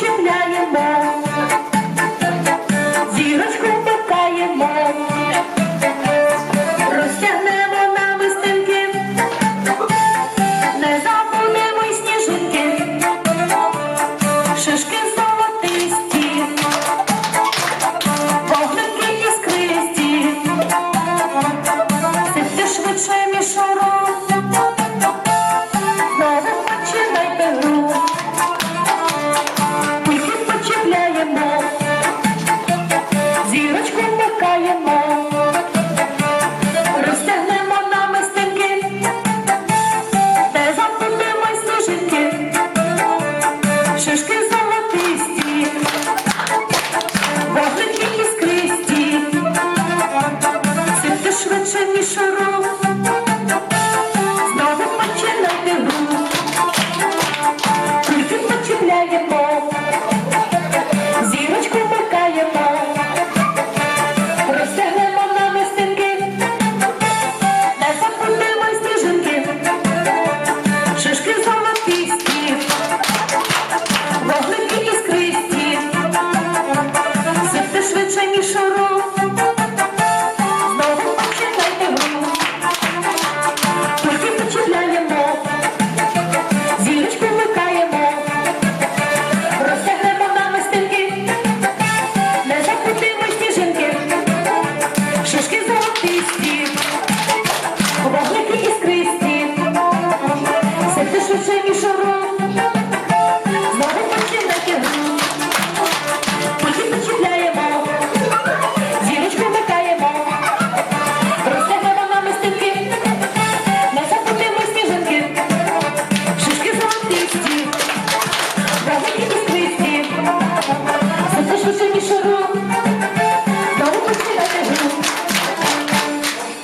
Чіпляємо, зірочку пикаємо, розтягнемо на мистинки, не забудемо й сніжинки, шишки золотисті, вогники іскристі, сидьте швидше мішором. плече мішаров.